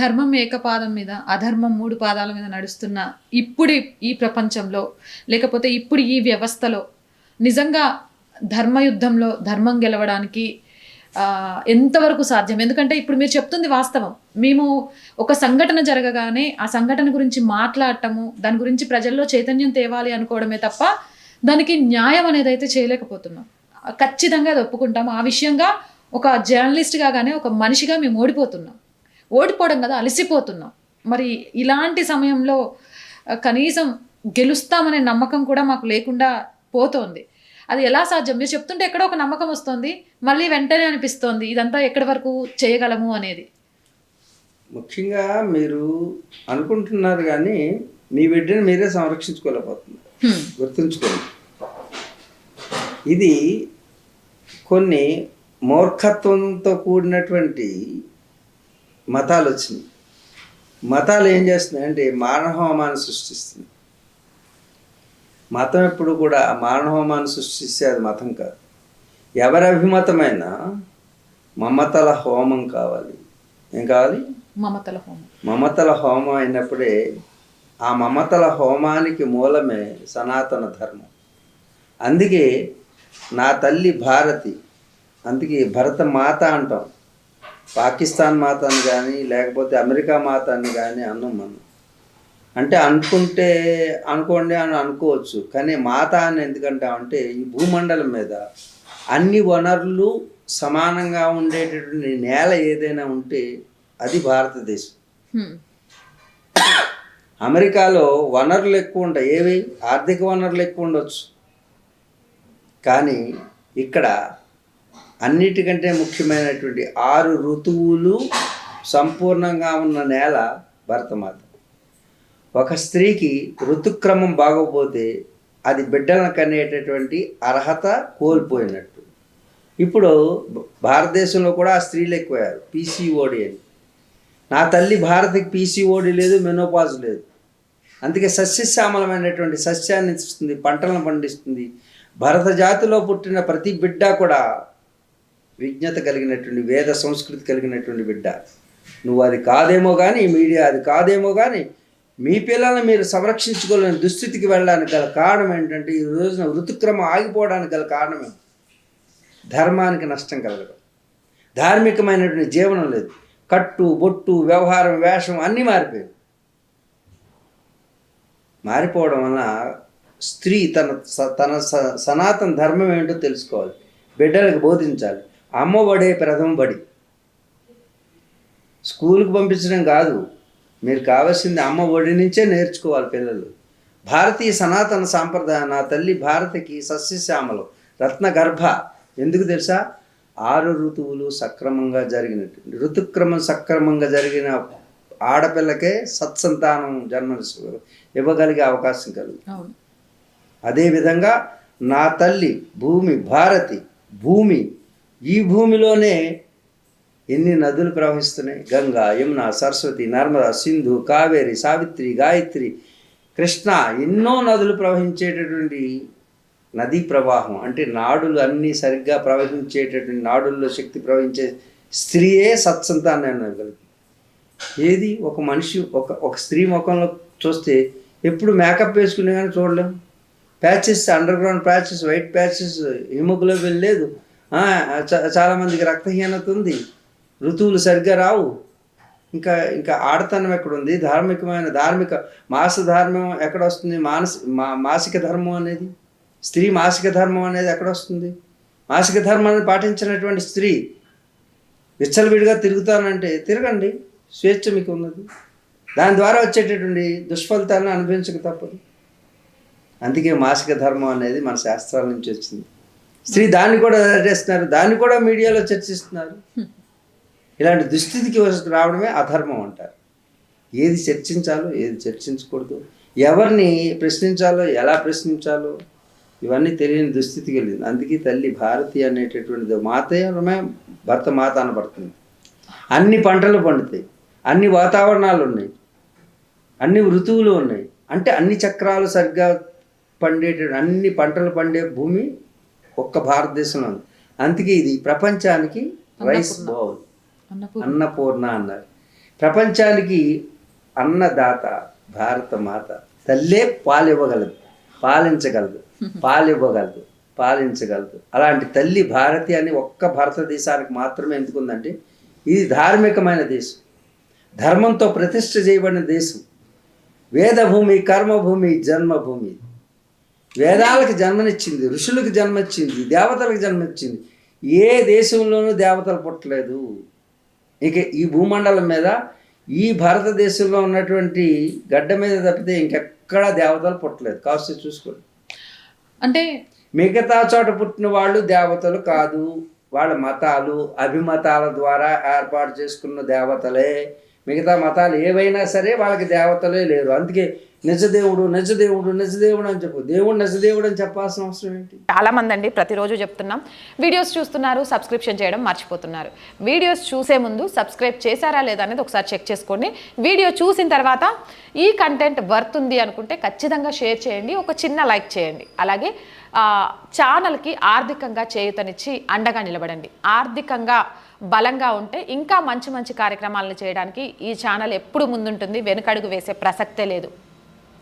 ధర్మం ఏకపాదం మీద అధర్మం మూడు పాదాల మీద నడుస్తున్న ఇప్పుడు ఈ ప్రపంచంలో లేకపోతే ఇప్పుడు ఈ వ్యవస్థలో నిజంగా ధర్మయుద్ధంలో ధర్మం గెలవడానికి ఎంతవరకు సాధ్యం? ఎందుకంటే ఇప్పుడు మీరు చెప్తుంది వాస్తవం. మేము ఒక సంఘటన జరగగానే ఆ సంఘటన గురించి మాట్లాడటము దాని గురించి ప్రజల్లో చైతన్యం తేవాలి అనుకోవడమే తప్ప దానికి న్యాయం అనేది అయితే చేయలేకపోతున్నాం. ఖచ్చితంగా అది ఒప్పుకుంటాం. ఆ విషయంగా ఒక జర్నలిస్ట్గా కానీ ఒక మనిషిగా మేము ఓడిపోతున్నాం. ఓడిపోవడం కదా అలసిపోతున్నాం. మరి ఇలాంటి సమయంలో కనీసం గెలుస్తామనే నమ్మకం కూడా మాకు లేకుండా పోతోంది. అది ఎలా సాధ్యం? మీరు చెప్తుంటే ఎక్కడో ఒక నమ్మకం వస్తుంది మళ్ళీ వెంటనే అనిపిస్తోంది ఇదంతా ఎక్కడి వరకు చేయగలము అనేది. ముఖ్యంగా మీరు అనుకుంటున్నారు కానీ మీ బిడ్డని మీరే సంరక్షించుకోలేకపోతున్నారు. హ్మ్. గుర్తుంచుకోండి. ఇది కొన్ని మూర్ఖత్వంతో కూడినటువంటి మతాలు వచ్చినాయి మతాలు ఏం చేస్తున్నాయి అంటే మానవహోమాన్ని సృష్టిస్తుంది మతం ఎప్పుడు కూడా మానవహోమాన్ని సృష్టిస్తే అది మతం కాదు. ఎవరి అభిమతమైనా మమతల హోమం కావాలి. ఏం కావాలి? మమతల హోమం. మమతల హోమం అయినప్పుడే ఆ మమతల హోమానికి మూలమే సనాతన ధర్మం. అందుకే నా తల్లి భారతి అందుకే భరత మాత అంటాం. పాకిస్తాన్ మాత అని కానీ లేకపోతే అమెరికా మాత అని కానీ అన్నాం మనం. అంటే అనుకుంటే అనుకోండి అని అనుకోవచ్చు కానీ మాత అని ఎందుకంటామంటే ఈ భూమండలం మీద అన్ని వనరులు సమానంగా ఉండేటటువంటి నేల ఏదైనా ఉంటే అది భారతదేశం. అమెరికాలో వనరులు ఎక్కువ ఉంటాయి. ఏవి? ఆర్థిక వనరులు ఎక్కువ ఉండొచ్చు. కానీ ఇక్కడ అన్నిటికంటే ముఖ్యమైనటువంటి ఆరు ఋతువులు సంపూర్ణంగా ఉన్న నేల భరతమాత. ఒక స్త్రీకి ఋతుక్రమం బాగోపోతే అది బిడ్డలను కనేటటువంటి అర్హత కోల్పోయినట్టు. ఇప్పుడు భారతదేశంలో కూడా ఆ స్త్రీలు ఎక్కువయ్యారు పీసీఓడి అని. నా తల్లి భారత్కి పీసీఓడి లేదు మెనోపాజ్ లేదు. అందుకే సస్యశ్యామలమైనటువంటి సస్యాన్ని ఇస్తుంది పంటలను పండిస్తుంది. భరత జాతిలో పుట్టిన ప్రతి బిడ్డ కూడా విజ్ఞత కలిగినటువంటి వేద సంస్కృతి కలిగినటువంటి బిడ్డ. నువ్వు అది కాదేమో కానీ మీడియా అది కాదేమో కానీ మీ పిల్లల్ని మీరు సంరక్షించుకోలేని దుస్థితికి వెళ్ళడానికి గల కారణం ఏంటంటే ఈ రోజున ఋతుక్రమం ఆగిపోవడానికి గల కారణమే ధర్మానికి నష్టం కలగడం. ధార్మికమైనటువంటి జీవనం లేదు. కట్టు బొట్టు వ్యవహారం వేషం అన్నీ మారిపోయాయి. మారిపోవడం వలన స్త్రీ తన స- తన స- సనాతన ధర్మం ఏంటో తెలుసుకోవాలి. బిడ్డలకు బోధించాలి. అమ్మఒడే ప్రథమ బడి స్కూల్కి పంపించడం కాదు మీరు కావాల్సింది అమ్మ ఒడి నుంచే నేర్చుకోవాలి పిల్లలు. భారతీయ సనాతన సాంప్రదాయం నా తల్లి భారతికి సస్యశ్యామలం రత్న గర్భ ఎందుకు తెలుసా? ఆరు ఋతువులు సక్రమంగా జరిగినట్టు. ఋతుక్రమం సక్రమంగా జరిగిన ఆడపిల్లకే సత్సంతానం జన్మ ఇవ్వగలిగే అవకాశం కలుగు అదేవిధంగా నా తల్లి భూమి భారతి భూమి ఈ భూమిలోనే ఎన్ని నదులు ప్రవహిస్తున్నాయి? గంగా యమున సరస్వతి నర్మదా సింధు కావేరి సావిత్రి గాయత్రి కృష్ణ ఎన్నో నదులు ప్రవహించేటటువంటి నదీ ప్రవాహం. అంటే నాడులు అన్నీ సరిగ్గా ప్రవహించేటటువంటి నాడుల్లో శక్తి ప్రవహించే స్త్రీయే సత్సంతాన్ని కలిగి ఏది? ఒక మనిషి ఒక ఒక స్త్రీ ముఖంలో చూస్తే ఎప్పుడు మేకప్ వేసుకునే కానీ చూడలేం. Patches underground patches white patches haemoglobin లేదు. చాలామందికి రక్తహీనత ఉంది. ఋతువులు సరిగ్గా రావు. ఇంకా ఇంకా ఆడతనం ఎక్కడ ఉంది ధార్మికమైన ధార్మిక మాస ధర్మం ఎక్కడ వస్తుంది మానసి మా మాసిక ధర్మం అనేది? స్త్రీ మాసిక ధర్మం అనేది ఎక్కడ వస్తుంది మాసిక ధర్మాన్ని పాటించినటువంటి స్త్రీ విచ్చలవిడిగా తిరుగుతానంటే తిరగండి. స్వేచ్ఛ మీకు ఉన్నది దాని ద్వారా వచ్చేటటువంటి దుష్ఫలితాలను అనుభవించక తప్పదు. అందుకే మాసిక ధర్మం అనేది మన శాస్త్రాల నుంచి వచ్చింది. స్త్రీ దాన్ని కూడా చేస్తున్నారు దాన్ని కూడా మీడియాలో చర్చిస్తున్నారు. ఇలాంటి దుస్థితికి రావడమే అధర్మం అంటారు. ఏది చర్చించాలో ఏది చర్చించకూడదు. ఎవరిని ప్రశ్నించాలో ఎలా ప్రశ్నించాలో ఇవన్నీ తెలియని దుస్థితికి వెళ్ళింది. అందుకే తల్లి భారతి అనేటటువంటిది మాతమే భర్త మాత అనబడుతుంది. అన్ని పంటలు పండుతాయి. అన్ని వాతావరణాలు ఉన్నాయి. అన్ని ఋతువులు ఉన్నాయి. అంటే అన్ని చక్రాలు సరిగ్గా పండేట అన్ని పంటలు పండే భూమి ఒక్క భారతదేశంలో ఉంది అందుకే ఇది ప్రపంచానికి రైస్ బౌల్. అన్నపూర్ణ. అన్నారు. ప్రపంచానికి అన్నదాత భారత మాత. తల్లే పాలు ఇవ్వగలదు పాలించగలదు పాలు ఇవ్వగలదు పాలించగలదు. అలాంటి తల్లి భారతి అని ఒక్క భారతదేశానికి మాత్రమే ఎందుకుందంటే ఇది ధార్మికమైన దేశం. ధర్మంతో ప్రతిష్ఠ చేయబడిన దేశం. వేదభూమి కర్మభూమి జన్మభూమి. వేదాలకు జన్మనిచ్చింది ఋషులకు జన్మనిచ్చింది దేవతలకు జన్మనిచ్చింది. ఏ దేశంలోనూ దేవతలు పుట్టలేదు. ఇక ఈ భూమండలం మీద ఈ భారతదేశంలో ఉన్నటువంటి గడ్డ మీద తప్పితే ఇంకెక్కడా దేవతలు పుట్టలేదు. కాస్త చూసుకోండి. అంటే మిగతా చోట పుట్టిన వాళ్ళు దేవతలు కాదు. వాళ్ళ మతాలు అభిమతాల ద్వారా ఏర్పాటు చేసుకున్న దేవతలే మిగతా మతాలు ఏవైనా సరే వాళ్ళకి దేవతలే లేరు. అందుకే నిజదేవుడు నిజదేవుడు నిజదేవుడు అని చెప్పు. దేవుడు నిజదేవుడు అని చెప్పాల్సిన అవసరం ఏంటి? చాలా మంది అండి ప్రతిరోజు చెప్తున్నాం. వీడియోస్ చూస్తున్నారు సబ్స్క్రిప్షన్ చేయడం మర్చిపోతున్నారు. వీడియోస్ చూసే ముందు సబ్స్క్రైబ్ చేశారా లేదా అనేది ఒకసారి చెక్ చేసుకోండి. వీడియో చూసిన తర్వాత ఈ కంటెంట్ వర్త్ ఉంది అనుకుంటే ఖచ్చితంగా షేర్ చేయండి ఒక చిన్న లైక్ చేయండి. అలాగే ఛానల్కి ఆర్థికంగా చేయూతనిచ్చి అండగా నిలబడండి. ఆర్థికంగా బలంగా ఉంటే ఇంకా మంచి మంచి కార్యక్రమాలను చేయడానికి ఈ ఛానల్ ఎప్పుడు ముందుంటుంది? వెనుకడుగు వేసే ప్రసక్తే లేదు.